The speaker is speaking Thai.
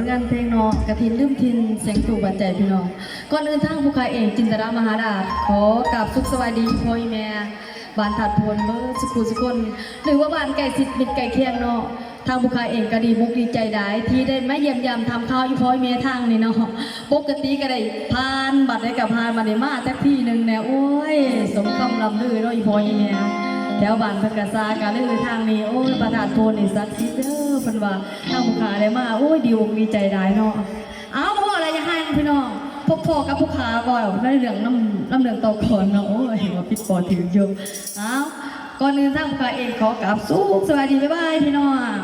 ผลงานเพลงเนาะกระถินลืมทินเสียงตู่บันใจพี่น้องก่อนอื่นทางผู้ค้าเองจินตรามหาดาษขอกราบสุขสวัสดีพ่อแม่บ้านถัดพลเบอร์สุขุสุคนหรือว่าบ้านไก่สิทธิ์มิตรไก่เคียงเนาะทางผู้ค้าเองก็ดีมุกดีใจได้ที่ได้มาเยี่ยมยามทำข้าวอีพ่อแม่ทางนี่เนาะปกติก็ได้พานบัตรได้กับพานมาได้มาจักที่หนึ่งแน่โอ้ย สมคำลำลือเนาะอีพ่อแม่ แถวบ้านเพันกษากาเลยทางนี้โอ้ยประธานโพนนี่สักดิ์สิทธิ์เด้อเพิ่นว่าทางผู้ขาได้มาโอ้ยดีอกดีใจได้เนาะเอาพ่ออะไรจะให้พี่น้องพกพ่อกับผู้ขาบ่อยในเรื่องน้ำน้ำเรื่องตอก่อนเนาะโอ้ยเห็นว่าพี่ปอถืออยู่เอาก่อนอื่นทางผู้ขาเองขอกราบสู้สวัสดีบ๊ายบายพี่น้อง